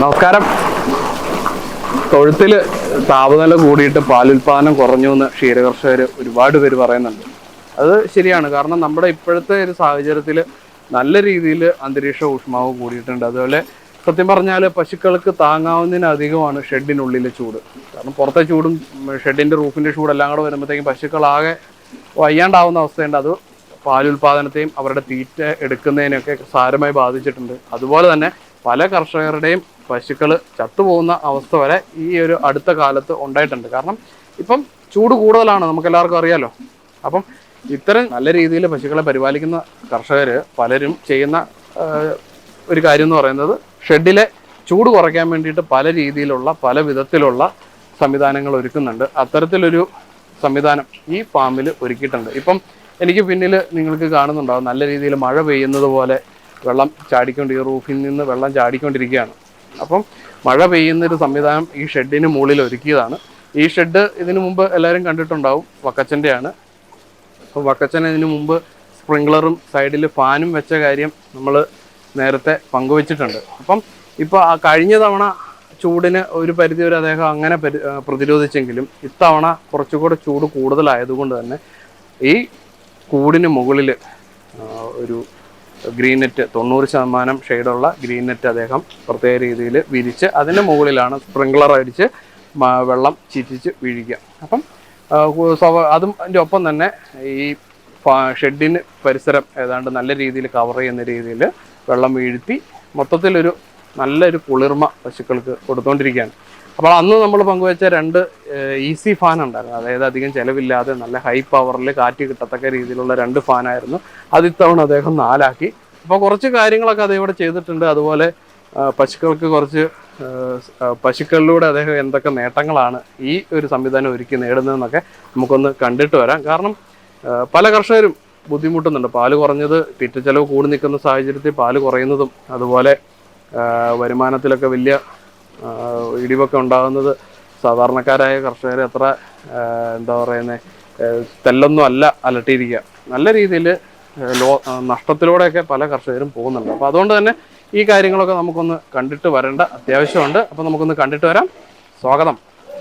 നമസ്കാരം. തൊഴുത്തിൽ താപനില കൂടിയിട്ട് പാലുൽപാദനം കുറഞ്ഞു എന്ന് ക്ഷീരകർഷകർ ഒരുപാട് പേര് പറയുന്നുണ്ട്. അത് ശരിയാണ്. കാരണം നമ്മുടെ ഇപ്പോഴത്തെ ഒരു സാഹചര്യത്തിൽ നല്ല രീതിയിൽ അന്തരീക്ഷ ഊഷ്മാവ് കൂടിയിട്ടുണ്ട്. അതുപോലെ സത്യം പറഞ്ഞാൽ പശുക്കൾക്ക് താങ്ങാവുന്നതിനധികമാണ് ഷെഡിനുള്ളിലെ ചൂട്. കാരണം പുറത്തെ ചൂടും ഷെഡിന്റെ റൂഫിന്റെ ചൂടെല്ലാം കൂടെ വരുമ്പോഴത്തേക്കും പശുക്കളാകെ വയ്യാണ്ടാവുന്ന അവസ്ഥയുണ്ട്. അത് പാലുൽപാദനത്തെയും അവരുടെ തീറ്റ എടുക്കുന്നതിനൊക്കെ സാരമായി ബാധിച്ചിട്ടുണ്ട്. അതുപോലെ തന്നെ പല കർഷകരുടെയും പശുക്കൾ ചത്തുപോകുന്ന അവസ്ഥ വരെ ഈ ഒരു അടുത്ത കാലത്ത് ഉണ്ടായിട്ടുണ്ട്. കാരണം ഇപ്പം ചൂട് കൂടുതലാണ് നമുക്ക് എല്ലാവർക്കും അറിയാലോ. അപ്പം ഇത്തരം നല്ല രീതിയിൽ പശുക്കളെ പരിപാലിക്കുന്ന കർഷകർ പലരും ചെയ്യുന്ന ഒരു കാര്യം എന്ന് പറയുന്നത് ഷെഡിലെ ചൂട് കുറയ്ക്കാൻ വേണ്ടിയിട്ട് പല രീതിയിലുള്ള പല വിധത്തിലുള്ള സംവിധാനങ്ങൾ ഒരുക്കുന്നുണ്ട്. അത്തരത്തിലൊരു സംവിധാനം ഈ ഫാമിൽ ഒരുക്കിയിട്ടുണ്ട്. ഇപ്പം എനിക്ക് പിന്നിൽ നിങ്ങൾക്ക് കാണുന്നുണ്ടാവും നല്ല രീതിയിൽ മഴ പെയ്യുന്നത് പോലെ വെള്ളം ചാടിക്കൊണ്ട് റൂഫിൽ നിന്ന് വെള്ളം ചാടിക്കൊണ്ടിരിക്കുകയാണ്. അപ്പം മഴ പെയ്യുന്നൊരു സംവിധാനം ഈ ഷെഡിന് മുകളിൽ ഒരുക്കിയതാണ്. ഈ ഷെഡ് ഇതിനു മുമ്പ് എല്ലാവരും കണ്ടിട്ടുണ്ടാവും വക്കച്ചന്റെയാണ്. അപ്പോൾ വക്കച്ചൻ ഇതിനു മുമ്പ് സ്പ്രിംഗ്ലറും സൈഡിൽ ഫാനും വെച്ച കാര്യം നമ്മൾ നേരത്തെ പങ്കുവച്ചിട്ടുണ്ട്. അപ്പം ഇപ്പോൾ ആ കഴിഞ്ഞ തവണ ചൂടിന് ഒരു പരിധി വരെ അദ്ദേഹം അങ്ങനെ പരി പ്രതിരോധിച്ചെങ്കിലും ഇത്തവണ കുറച്ചുകൂടെ ചൂട് കൂടുതലായതുകൊണ്ട് തന്നെ ഈ കൂടിന് മുകളിൽ ഒരു ഗ്രീൻ നെറ്റ് തൊണ്ണൂറ് ശതമാനം ഷെയ്ഡുള്ള ഗ്രീൻ നെറ്റ് അദ്ദേഹം പ്രത്യേക രീതിയിൽ വിരിച്ച് അതിന്റെ മുകളിലാണ് സ്പ്രിംഗ്ലർ അടിച്ച് വെള്ളം ചിറ്റിച്ച് വീഴിക്കുക. അപ്പം അതും അതിന്റെ ഒപ്പം തന്നെ ഈ ഷെഡിന് പരിസരം ഏതാണ്ട് നല്ല രീതിയിൽ കവർ ചെയ്യുന്ന രീതിയിൽ വെള്ളം വീഴ്ത്തി മൊത്തത്തിലൊരു നല്ലൊരു കുളിർമ പശുക്കൾക്ക് കൊടുത്തുകൊണ്ടിരിക്കുകയാണ് അപ്പോൾ അന്ന് നമ്മൾ പങ്കുവച്ച രണ്ട് ഈസി ഫാൻ ഉണ്ടായിരുന്നു. അതായത് അധികം ചിലവില്ലാതെ നല്ല ഹൈ പവറിൽ കാറ്റ് കിട്ടത്തക്ക രീതിയിലുള്ള രണ്ട് ഫാനായിരുന്നു അത് ഇത്തവണ അദ്ദേഹം നാലാക്കി. അപ്പോൾ കുറച്ച് കാര്യങ്ങളൊക്കെ ഇവിടെ ചെയ്തിട്ടുണ്ട്. അതുപോലെ പശുക്കൾക്ക് കുറച്ച് പശുക്കളിലൂടെ അദ്ദേഹം എന്തൊക്കെ നേട്ടങ്ങളാണ് ഈ ഒരു സംവിധാനം ഒരുക്കി നേടുന്നതെന്നൊക്കെ നമുക്കൊന്ന് കണ്ടിട്ട് വരാം. കാരണം പല കർഷകരും ബുദ്ധിമുട്ടുന്നുണ്ട്. പാൽ കുറഞ്ഞത് തീറ്റ ചെലവ് കൂടി നിൽക്കുന്ന സാഹചര്യത്തിൽ പാൽ കുറയുന്നതും അതുപോലെ വരുമാനത്തിലൊക്കെ വലിയ ഇടിവൊക്കെ ഉണ്ടാകുന്നത് സാധാരണക്കാരായ കർഷകർ അത്ര എന്താ പറയുന്നത് തെല്ലൊന്നും അല്ല അലട്ടിയിരിക്കുക. നല്ല രീതിയിൽ ലോ നഷ്ടത്തിലൂടെയൊക്കെ പല കർഷകരും പോകുന്നുണ്ട്. അപ്പോൾ അതുകൊണ്ട് തന്നെ ഈ കാര്യങ്ങളൊക്കെ നമുക്കൊന്ന് കണ്ടിട്ട് വരേണ്ട അത്യാവശ്യമുണ്ട്. അപ്പോൾ നമുക്കൊന്ന് കണ്ടിട്ട് വരാം. സ്വാഗതം.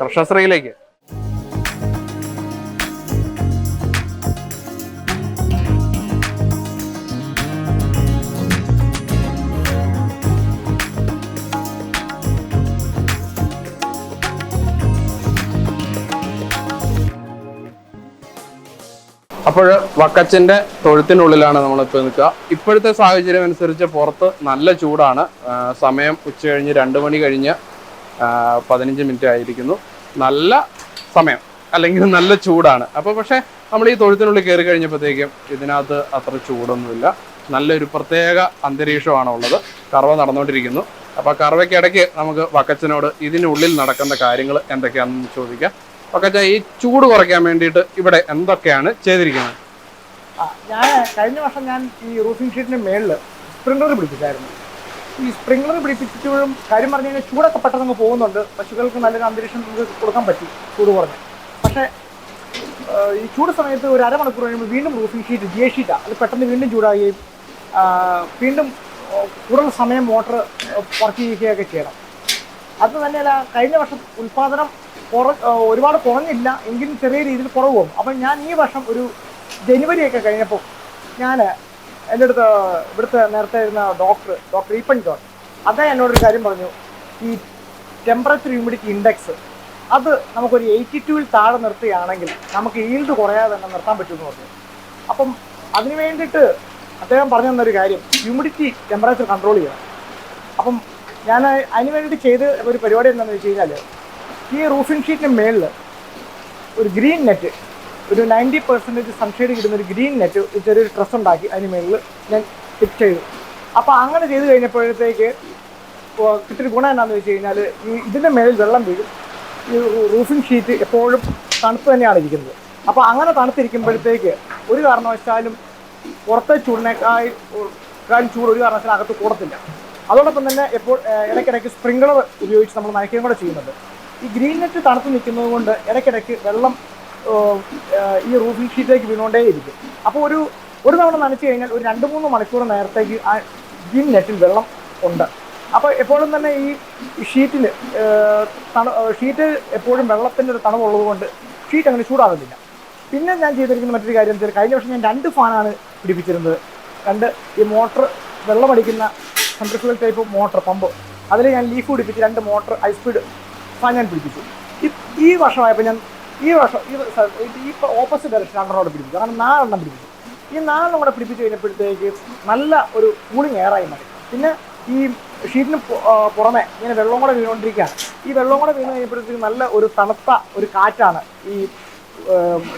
കർഷകശ്രീയിലേക്ക്. അപ്പോൾ വക്കച്ചന്റെ തൊഴുത്തിനുള്ളിലാണ് നമ്മളിപ്പോൾ നിൽക്കുക. ഇപ്പോഴത്തെ സാഹചര്യം അനുസരിച്ച് പുറത്ത് നല്ല ചൂടാണ്. സമയം ഉച്ച കഴിഞ്ഞ് രണ്ട് മണി കഴിഞ്ഞ് പതിനഞ്ച് മിനിറ്റ് ആയിരിക്കുന്നു. നല്ല സമയം അല്ലെങ്കിൽ നല്ല ചൂടാണ്. അപ്പോൾ പക്ഷേ നമ്മൾ ഈ തൊഴുത്തിനുള്ളിൽ കയറി കഴിഞ്ഞപ്പോഴത്തേക്കും ഇതിനകത്ത് അത്ര ചൂടൊന്നുമില്ല. നല്ലൊരു പ്രത്യേക അന്തരീക്ഷമാണ് ഉള്ളത് കറവ നടന്നുകൊണ്ടിരിക്കുന്നു. അപ്പോൾ കറവയ്ക്കിടയ്ക്ക് നമുക്ക് വക്കച്ചനോട് ഇതിനുള്ളിൽ നടക്കുന്ന കാര്യങ്ങൾ എന്തൊക്കെയാണെന്ന് ചോദിക്കാം. വക്കച്ച ഈ ചൂട് കുറയ്ക്കാൻ വേണ്ടിയിട്ട് ഇവിടെ എന്തൊക്കെയാണ് ചെയ്തിരിക്കുന്നത്? ഞാൻ കഴിഞ്ഞ വർഷം ഞാൻ ഈ റൂഫിംഗ് ഷീറ്റിന് മേളിൽ സ്പ്രിംഗ്ലർ പിടിപ്പിച്ചായിരുന്നു. ഈ സ്പ്രിംഗ്ലർ പിടിപ്പിച്ചിട്ടും കാര്യം പറഞ്ഞു കഴിഞ്ഞാൽ ചൂടൊക്കെ പെട്ടെന്ന് പോകുന്നുണ്ട്. പശുക്കൾക്ക് നല്ലൊരു അന്തരീക്ഷം കൊടുക്കാൻ പറ്റി ചൂട് കുറഞ്ഞ്. പക്ഷേ ഈ ചൂട് സമയത്ത് ഒരു അരമണിക്കൂർ കഴിയുമ്പോൾ വീണ്ടും റൂഫിംഗ് ഷീറ്റ് ജി എ ഷീറ്റാണ് അത് പെട്ടെന്ന് വീണ്ടും ചൂടാകുകയും വീണ്ടും കൂടുതൽ സമയം മോട്ടർ വർക്ക് ചെയ്യുകയൊക്കെ ചെയ്യണം. അത് തന്നെയല്ല കഴിഞ്ഞ വർഷം ഉൽപാദനം ഒരുപാട് കുറഞ്ഞില്ല എങ്കിലും ചെറിയ രീതിയിൽ കുറവ് പോകും അപ്പം ഞാൻ ഈ വർഷം ഒരു ജനുവരി ഒക്കെ കഴിഞ്ഞപ്പോൾ ഞാൻ എന്റെ അടുത്ത് ഇവിടുത്തെ നേരത്തെ ഇരുന്ന ഡോക്ടർ ഡോക്ടർ ഈപ്പൻ ജോൺ അദ്ദേഹം എന്നോടൊരു കാര്യം പറഞ്ഞു. ഈ ടെമ്പറേച്ചർ ഹ്യൂമിഡിറ്റി ഇൻഡെക്സ് അത് നമുക്കൊരു എയ്റ്റി ടുവിൽ താഴെ നിർത്തുകയാണെങ്കിൽ നമുക്ക് ഈൽഡ് കുറയാതെ തന്നെ നിർത്താൻ പറ്റുമെന്ന് പറഞ്ഞു. അപ്പം അതിന് വേണ്ടിയിട്ട് അദ്ദേഹം പറഞ്ഞു തന്നൊരു കാര്യം ഹ്യൂമിഡിറ്റി ടെമ്പറേച്ചർ കൺട്രോൾ ചെയ്യണം. അപ്പം ഞാൻ അതിന് വേണ്ടിയിട്ട് ചെയ്ത് ഒരു പരിപാടി എന്താണെന്ന് വെച്ച് കഴിഞ്ഞാൽ ഈ റൂഫിംഗ് ഷീറ്റിന് മേളിൽ ഒരു ഗ്രീൻ നെറ്റ് ഒരു നയന്റി പെർസെന്റേജ് സൺഷെയ്ഡ് കിട്ടുന്ന ഒരു ഗ്രീൻ നെറ്റ് ചെറിയൊരു ഡ്രസ് ഉണ്ടാക്കി അതിന് മേളിൽ ഞാൻ ഫിറ്റ് ചെയ്തു. അപ്പോൾ അങ്ങനെ ചെയ്ത് കഴിഞ്ഞപ്പോഴത്തേക്ക് ഇത്തിരി ഗുണം എന്താണെന്ന് വെച്ച് കഴിഞ്ഞാൽ ഈ ഇതിന്റെ മേളിൽ വെള്ളം വീഴും. ഈ റൂഫിംഗ് ഷീറ്റ് എപ്പോഴും തണുത്ത് തന്നെയാണ് ഇരിക്കുന്നത്. അപ്പോൾ അങ്ങനെ തണുത്തിരിക്കുമ്പോഴത്തേക്ക് ഒരു കാരണവശാലും പുറത്തെ ചൂടിനേക്കാൾ കാലും ചൂട് ഒരു കാരണവശാലും അകത്ത് കൂടത്തില്ല. അതോടൊപ്പം തന്നെ എപ്പോൾ ഇടയ്ക്കിടയ്ക്ക് സ്പ്രിംഗ്ലർ ഉപയോഗിച്ച് നമ്മൾ നനയ്ക്കുകയും കൂടെ ചെയ്യുന്നുണ്ട്. ഈ ഗ്രീൻ നെറ്റ് തണുത്ത് നിൽക്കുന്നത് കൊണ്ട് ഇടയ്ക്കിടയ്ക്ക് വെള്ളം ഈ റൂഫിംഗ് ഷീറ്റിലേക്ക് വീണുകൊണ്ടേയിരിക്കും. അപ്പോൾ ഒരു ഒരു തവണ നനച്ച് കഴിഞ്ഞാൽ ഒരു രണ്ട് മൂന്ന് മണിക്കൂർ നേരത്തേക്ക് ആ ഗ്രീൻ നെറ്റിൽ വെള്ളം ഉണ്ട്. അപ്പോൾ എപ്പോഴും തന്നെ ഈ ഷീറ്റിൽ തണു ഷീറ്റ് എപ്പോഴും വെള്ളത്തിന്റെ ഒരു തണുവുള്ളത് കൊണ്ട് ഷീറ്റ് അങ്ങനെ ചൂടാകുന്നില്ല. പിന്നെ ഞാൻ ചെയ്തിരിക്കുന്ന മറ്റൊരു കാര്യം വെച്ചാൽ കഴിഞ്ഞ വർഷം ഞാൻ രണ്ട് ഫാനാണ് പിടിപ്പിച്ചിരുന്നത്. രണ്ട് ഈ മോട്ടർ വെള്ളമടിക്കുന്ന സെൻട്രിഫ്യൂൽ ടൈപ്പ് മോട്ടർ പമ്പ്. അതിൽ ഞാൻ ലീഫ് പിടിപ്പിച്ച് രണ്ട് മോട്ടർ ഹൈ സ്പീഡ് ഞാൻ പിടിപ്പിച്ചു. ഈ- വർഷമായപ്പോൾ ഞാൻ ഈ വർഷം ഈ ഈ ഓപ്പോസിറ്റ് ഡയറക്ഷൻ രണ്ടെണ്ണം പിടിപ്പിച്ചു. കാരണം നാലെണ്ണം പിടിപ്പിച്ചു. ഈ നാലെണ്ണം കൂടെ പിടിപ്പിച്ച് കഴിഞ്ഞപ്പോഴത്തേക്ക് നല്ല ഒരു കൂളിംഗ് എയറായി മാറി. പിന്നെ ഈ ഷീറ്റിന് പുറമെ ഇങ്ങനെ വെള്ളം കൂടെ വീണുകൊണ്ടിരിക്കുകയാണ്. ഈ വെള്ളം കൂടെ വീണ് കഴിഞ്ഞപ്പോഴത്തേക്ക് നല്ല ഒരു തണുത്ത ഒരു കാറ്റാണ് ഈ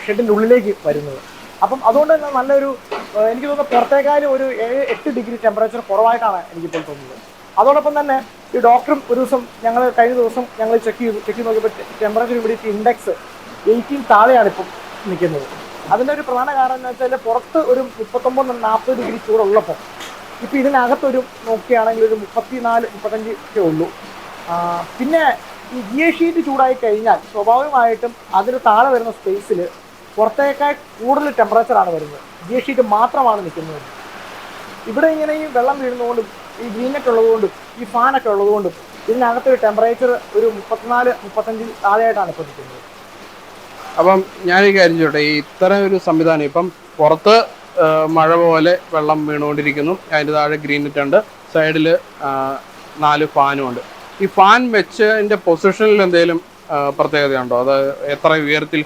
ഷെഡിന്റെ ഉള്ളിലേക്ക് വരുന്നത്. അപ്പം അതുകൊണ്ട് തന്നെ നല്ലൊരു എനിക്ക് തോന്നുന്നു പുറത്തേക്കാളും ഒരു ഏഴ് എട്ട് ഡിഗ്രി ടെമ്പറേച്ചർ കുറവായിട്ടാണ് എനിക്കിപ്പോൾ തോന്നുന്നത്. അതോടൊപ്പം തന്നെ ഈ ഡോക്ടറും ഒരു ദിവസം ഞങ്ങൾ കഴിഞ്ഞ ദിവസം ഞങ്ങൾ ചെക്ക് ചെയ്തു ചെക്ക് ചെയ്ത് നോക്കിയപ്പോൾ ടെമ്പറേച്ചർ ഹ്യൂമിഡിറ്റി ഇൻഡെക്സ് എയ്റ്റീൻ താഴെയാണ് ഇപ്പം നിൽക്കുന്നത് അതിന്റെ ഒരു പ്രധാന കാരണം എന്ന് വെച്ചാൽ പുറത്ത് ഒരു മുപ്പത്തൊമ്പത് നാൽപ്പത് ഡിഗ്രി ചൂടുള്ളപ്പോൾ ഇപ്പോൾ ഇതിനകത്തൊരു നോക്കുകയാണെങ്കിൽ ഒരു മുപ്പത്തിനാല് മുപ്പത്തഞ്ച് ഒക്കെ ഉള്ളൂ. പിന്നെ ഈ ജി എ ഷീറ്റ് ചൂടായി കഴിഞ്ഞാൽ സ്വാഭാവികമായിട്ടും അതിന് താഴെ വരുന്ന സ്പേസിൽ പുറത്തേക്കാൾ കൂടുതൽ ടെമ്പറേച്ചറാണ് വരുന്നത്. ജി എ ഷീറ്റ് മാത്രമാണ് നിൽക്കുന്നത്. ഇവിടെ ഇങ്ങനെ ഈ വെള്ളം വീഴുന്നതുകൊണ്ടും ഈ ഗ്രീനൊക്കെ ഉള്ളതുകൊണ്ടും ഈ ഫാനൊക്കെ ഉള്ളതുകൊണ്ടും ഇതിനകത്തൊരു ടെമ്പറേച്ചർ ഒരു മുപ്പത്തിനാല് മുപ്പത്തഞ്ചിൽ താഴെയായിട്ടാണ് ഇപ്പോൾ നിൽക്കുന്നത്. അപ്പം ഞാൻ ഈ കാര്യം ചോട്ടെ ഈ ഇത്തരം ഒരു സംവിധാനം ഇപ്പം പുറത്ത് മഴ പോലെ വെള്ളം വീണുകൊണ്ടിരിക്കുന്നു. അതിന്റെ താഴെ ഗ്രീൻ നെറ്റ് ഉണ്ട് സൈഡിൽ നാല് ഫാനും ഉണ്ട്. ഈ ഫാൻ വെച്ച് വെച്ചതിന്റെ പൊസിഷനിൽ എന്തെങ്കിലും പ്രത്യേകതയുണ്ടോ? അത് എത്ര ഉയരത്തിൽ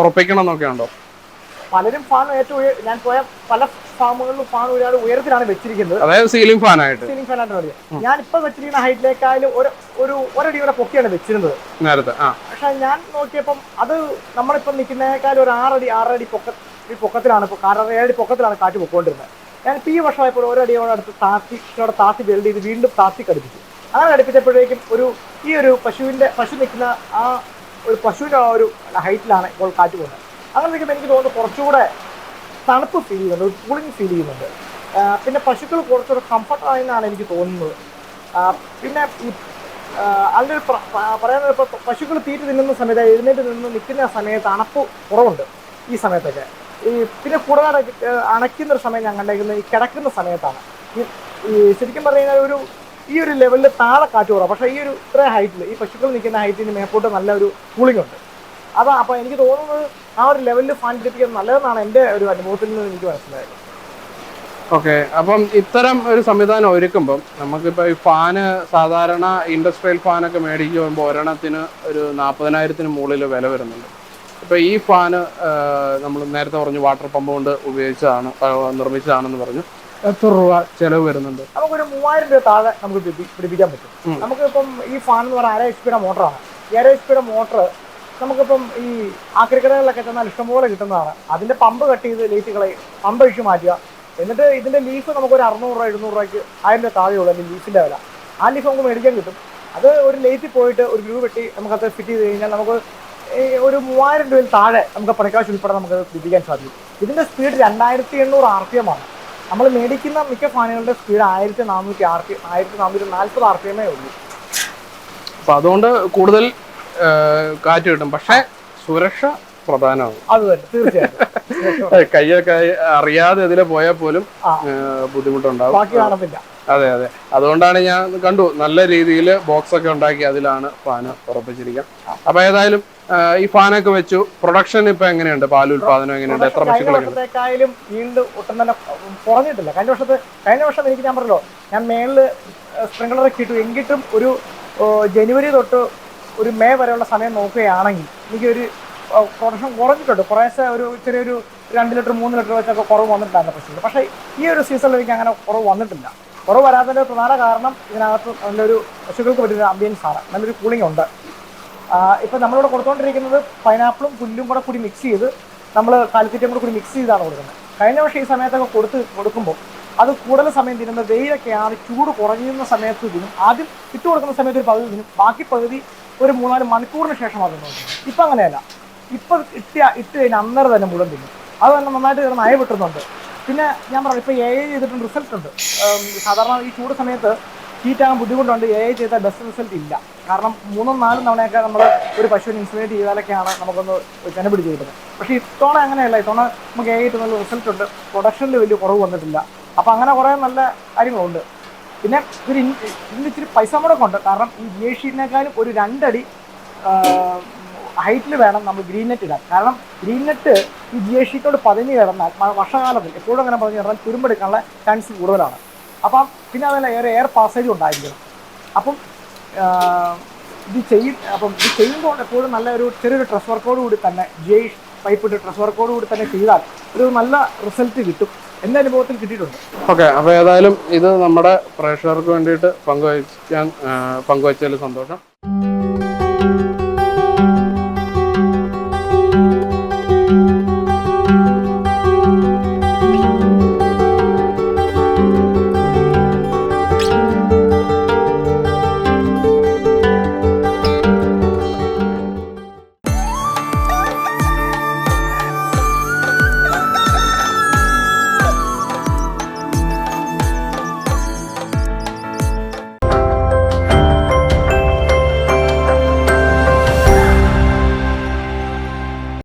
ഉറപ്പിക്കണം എന്നൊക്കെ ഉണ്ടോ? പലരും ഫാൻ ഏറ്റവും ഞാൻ പോയ പല ഫാമുകളിലും ഫാൻ ഒരുപാട് ഉയരത്തിലാണ് വെച്ചിരിക്കുന്നത്. അതായത് സീലിംഗ് ഫാൻ ആയിട്ട്. സീലിംഗ് ഫാനായിട്ട് പറയാം ഞാൻ ഇപ്പൊ വെച്ചിരിക്കുന്ന ഹൈറ്റിലേക്കായാലും ഒരു ഒരു ഒരടി കൂടെ പൊക്കിയാണ് വെച്ചിരുന്നത്. നേരത്തെ പക്ഷെ ഞാൻ നോക്കിയപ്പം അത് നമ്മളിപ്പം നിൽക്കുന്നതിനേക്കാളും ഒരു ആറടി ആറടി പൊക്ക ഈ പൊക്കത്തിലാണ് ഇപ്പൊ കാരണം ഏഴടി പൊക്കത്തിലാണ് കാറ്റ് പൊക്കോണ്ടിരുന്നത്. ഞാൻ ഈ വർഷമായപ്പോൾ ഒരു അടിയോടെ അടുത്ത് താത്തി ഇച്ചിരിയോടെ താത്തി ബിൽഡ് ചെയ്ത് വീണ്ടും താത്തി കടിപ്പിച്ചു അങ്ങനെ കടിപ്പിച്ചപ്പോഴേക്കും ഒരു ഈ ഒരു പശുവിന്റെ പശു നിൽക്കുന്ന ആ ഒരു പശുവിന്റെ ആ ഒരു ഹൈറ്റിലാണ് ഇപ്പോൾ കാറ്റ് പോകുന്നത്. അങ്ങനെ നിൽക്കുമ്പോൾ എനിക്ക് തോന്നുന്നു കുറച്ചുകൂടെ തണുപ്പ് ഫീൽ ചെയ്യുന്നുണ്ട് ഒരു കൂളിംഗ് ഫീൽ ചെയ്യുന്നുണ്ട്. പിന്നെ പശുക്കൾ കുറച്ചുകൂടെ കംഫർട്ടായി ആയെന്നാണ് എനിക്ക് തോന്നുന്നത്. പിന്നെ ഈ അതിന്റെ ഒരു പറയാനുള്ള ഇപ്പോൾ പശുക്കൾ തീറ്റ തിന്നുന്ന സമയത്ത് എഴുന്നേറ്റ് നിന്ന് നിൽക്കുന്ന സമയത്ത് അണപ്പ് കുറവുണ്ട് ഈ സമയത്തൊക്കെ. ഈ പിന്നെ കൂടാതെ അണയ്ക്കുന്ന ഒരു സമയം ഞാൻ കണ്ടേക്കുന്നത് ഈ കിടക്കുന്ന സമയത്താണ്. ഈ ശരിക്കും പറഞ്ഞു കഴിഞ്ഞാൽ ഒരു ഈ ഒരു ലെവലിൽ താഴെ കാറ്റ് കുറവാണ് പക്ഷേ ഈ ഒരു ഇത്ര ഹൈറ്റിൽ ഈ പശുക്കൾ നിൽക്കുന്ന ഹൈറ്റിന് മേപ്പോട്ട് നല്ലൊരു കൂളിംഗ് ഉണ്ട്. അതാ അപ്പോൾ എനിക്ക് തോന്നുന്നത് ആ ഒരു ലെവലിൽ ഫാൻ പിടിപ്പിക്കുന്നത് നല്ലതെന്നാണ് എന്റെ ഒരു അനുഭവത്തിൽ നിന്ന് എനിക്ക് മനസ്സിലായത്. ഓക്കെ അപ്പം ഇത്തരം ഒരു സംവിധാനം ഒരുക്കുമ്പം നമുക്കിപ്പോൾ ഈ ഫാന് സാധാരണ ഇൻഡസ്ട്രിയൽ ഫാനൊക്കെ മേടിക്കുമ്പോൾ ഒരെണ്ണത്തിന് ഒരു നാൽപ്പതിനായിരത്തിന് മുകളിൽ വില വരുന്നുണ്ട്. ഇപ്പോൾ ഈ ഫാന് നമ്മൾ നേരത്തെ പറഞ്ഞു വാട്ടർ പമ്പ് കൊണ്ട് ഉപയോഗിച്ചതാണ് നിർമ്മിച്ചതാണെന്ന് പറഞ്ഞു. എത്ര രൂപ ചിലവ് വരുന്നുണ്ട്? നമുക്കൊരു മൂവായിരം രൂപ താഴെ നമുക്ക് പിടിപ്പി- പിടിപ്പിക്കാൻ പറ്റും. നമുക്ക് ഇപ്പം ഈ ഫാൻ എന്ന് പറഞ്ഞാൽ അര എച്ച് പിയുടെ മോട്ടറാണ് ഈ അര എച്ച് പിയുടെ മോട്ടർ നമുക്കിപ്പം ഈ ആക്രിക്കടകളിലൊക്കെ ചെന്നാൽ ഇഷ്ടംപോലെ കിട്ടുന്നതാണ്. അതിന്റെ പമ്പ് കട്ട് ചെയ്ത് ലൈറ്റുകളെ പമ്പ് ഇഷ്യൂ മാറ്റുക. എന്നിട്ട് ഇതിന്റെ ലീഫ് നമുക്ക് ഒരു അറുന്നൂറ് രൂപ എഴുന്നൂറ് രൂപയ്ക്ക് ആയിരം രൂപ താഴെയുള്ളൂ അല്ലെങ്കിൽ ലീഫിന്റെ വില. ആ ലീഫ് നമുക്ക് മേടിക്കാൻ കിട്ടും. അത് ഒരു ലേറ്റിൽ പോയിട്ട് ഒരു ഗ്രൂ വെട്ടി നമുക്കത് ഫിറ്റ് ചെയ്ത് കഴിഞ്ഞാൽ നമുക്ക് ഒരു മൂവായിരം രൂപയിൽ താഴെ നമുക്ക് പണിക്കാശ് ഉൾപ്പെടെ നമുക്ക് വിധിക്കാൻ സാധിക്കും. ഇതിന്റെ സ്പീഡ് രണ്ടായിരത്തി എണ്ണൂറ് ആർ പി എം ആണ്. നമ്മൾ മേടിക്കുന്ന മിക്ക ഫാനുകളുടെ സ്പീഡ് ആയിരത്തി നാനൂറ്റി ആർ പി ആയിരത്തി നാനൂറ്റി നാൽപ്പത് ആർ പി എമ്മേ ഉള്ളൂ. അപ്പം അതുകൊണ്ട് കൂടുതൽ കാറ്റ് കിട്ടും. പക്ഷേ സുരക്ഷ പ്രധാനമാണ്. അത് തന്നെ തീർച്ചയായിട്ടും കൈയൊക്കെ അറിയാതെ ഇതിൽ പോയാൽ പോലും ബുദ്ധിമുട്ടുണ്ടാവും. ബാക്കി കാണത്തില്ല. അതെ അതെ. അതുകൊണ്ടാണ് ഞാൻ കണ്ടു നല്ല രീതിയിൽ ബോക്സ് ഒക്കെ ഉണ്ടാക്കി അതിലാണ് ഫാൻ ഉറപ്പിച്ചിരിക്കുക അപ്പൊ ഏതായാലും ഈ ഫാനൊക്കെ വെച്ചു. പ്രൊഡക്ഷൻ ഇപ്പൊ എങ്ങനെയുണ്ട്? പാൽ ഉൽപാദനം എങ്ങനെയുണ്ട്? എത്ര പശുക്കളൊക്കെ ഉണ്ട്? വർഷത്തേക്കായാലും ഈൽഡ് ഒട്ടും തന്നെ കുറഞ്ഞിട്ടില്ല. കഴിഞ്ഞ വർഷത്തെ കഴിഞ്ഞ വർഷം എനിക്ക് ഞാൻ പറഞ്ഞല്ലോ ഞാൻ മേളിൽ സ്പ്രിംഗ്ലറൊക്കെ ഇട്ടു. എങ്കിട്ടും ഒരു ജനുവരി തൊട്ട് ഒരു മേ വരെയുള്ള സമയം നോക്കുകയാണെങ്കിൽ എനിക്കൊരു പ്രൊഡക്ഷൻ കുറഞ്ഞിട്ടുണ്ട്. കുറേശ്ശെ ഒരു ചെറിയൊരു രണ്ട് ലിറ്റർ മൂന്ന് ലിറ്റർ വെച്ചൊക്കെ കുറവ് വന്നിട്ടുണ്ടായിരുന്നു പശുക്കൾ പക്ഷേ ഈ ഒരു സീസണിൽ എനിക്ക് അങ്ങനെ കുറവ് വന്നിട്ടില്ല. കുറവ് വരാത്തതിന്റെ പ്രധാന കാരണം ഇതിനകത്ത് നല്ലൊരു പശുക്കൾക്ക് പറ്റുന്ന അംബിയൻസ് ആണ്. നല്ലൊരു കൂളിംഗ് ഉണ്ട്. ഇപ്പം നമ്മളിവിടെ കൊടുത്തുകൊണ്ടിരിക്കുന്നത് പൈനാപ്പിളും പുല്ലും കൂടെ കൂടി മിക്സ് ചെയ്ത് നമ്മൾ കാലിത്തീറ്റയും കൂടെ കൂടി മിക്സ് ചെയ്താണ് കൊടുക്കുന്നത്. കഴിഞ്ഞ വർഷം ഈ സമയത്തൊക്കെ കൊടുത്ത് കൊടുക്കുമ്പോൾ അത് കൂടുതൽ സമയം തിരുന്ന വെയിലൊക്കെയാണ് ചൂട് കുറഞ്ഞുന്ന സമയത്ത് ഇതിനും ആദ്യം ഇട്ട് കൊടുക്കുന്ന സമയത്ത് ഒരു പകുതി തിന്നും. ബാക്കി പകുതി ഒരു മൂന്നാൽ മണിക്കൂറിന് ശേഷമാണ് തിന്നുന്നത് ഇപ്പം അങ്ങനെയല്ല. ഇപ്പം ഇട്ടിയ ഇട്ട് കഴിഞ്ഞാൽ അന്നേരം തന്നെ മുഴുവൻ തിന്നും. അത് തന്നെ നന്നായിട്ട് കിടന്ന് അയ വിട്ടുന്നുണ്ട് പിന്നെ ഞാൻ പറഞ്ഞു ഇപ്പോൾ എ ഐ ചെയ്തിട്ടുണ്ട് റിസൾട്ട് ഉണ്ട്. സാധാരണ ഈ ചൂട് സമയത്ത് ഹീറ്റ് ആകാൻ ബുദ്ധിമുട്ടുണ്ട്. എ ഐ ചെയ്താൽ ബെസ്റ്റ് റിസൾട്ട് ഇല്ല. കാരണം മൂന്നും നാലും തവണയൊക്കെ നമ്മൾ ഒരു പശുവിനെ ഇൻസുലേറ്റ് ചെയ്താലൊക്കെയാണ് നമുക്കൊന്ന് കണ്ടുപിടിച്ച് കിട്ടുന്നത് പക്ഷേ ഇത്തവണ അങ്ങനെയല്ല. ഇത്തവണ നമുക്ക് എ ഐ നല്ല റിസൾട്ട് ഉണ്ട്. പ്രൊഡക്ഷനിൽ വലിയ കുറവ് വന്നിട്ടില്ല. അപ്പോൾ അങ്ങനെ കുറേ നല്ല കാര്യങ്ങളുണ്ട്. പിന്നെ ഇൻ- ഇതിന് ഇച്ചിരി പൈസ മുടക്കുണ്ട് കാരണം ഈ ജി ഒരു രണ്ടടി ഹൈറ്റിൽ വേണം നമ്മൾ ഗ്രീൻ നെറ്റ് ഇടാൻ. കാരണം ഗ്രീൻ നെറ്റ് ഈ ജി ഷീറ്റോട് പതിഞ്ഞ് കിടന്നാൽ വർഷകാലത്തിൽ എപ്പോഴും അങ്ങനെ പതിഞ്ഞ് കിടന്നാൽ തുരുമ്പെടുക്കാനുള്ള ചാൻസ് കൂടുതലാണ്. അപ്പം പിന്നെ അതല്ല ഏറെ എയർ പാസേജും ഉണ്ടായിരിക്കണം അപ്പം ഇത് ചെയ്യും അപ്പം ഇത് ചെയ്യുമ്പോൾ എപ്പോഴും നല്ല ഒരു ചെറിയൊരു വർക്കോട് കൂടി തന്നെ ജി ഐ പൈപ്പ് ഇട്ട് ട്രസ് വർക്കോട് കൂടി തന്നെ ചെയ്താൽ ഒരു നല്ല റിസൾട്ട് കിട്ടും. എന്റെ അനുഭവത്തിൽ കിട്ടിയിട്ടുണ്ട്. ഓക്കെ അപ്പോൾ ഏതായാലും ഇത് നമ്മുടെ പ്രേക്ഷകർക്ക് വേണ്ടിയിട്ട് പങ്കുവയ്ക്കാൻ പങ്കുവച്ചതിൽ സന്തോഷം.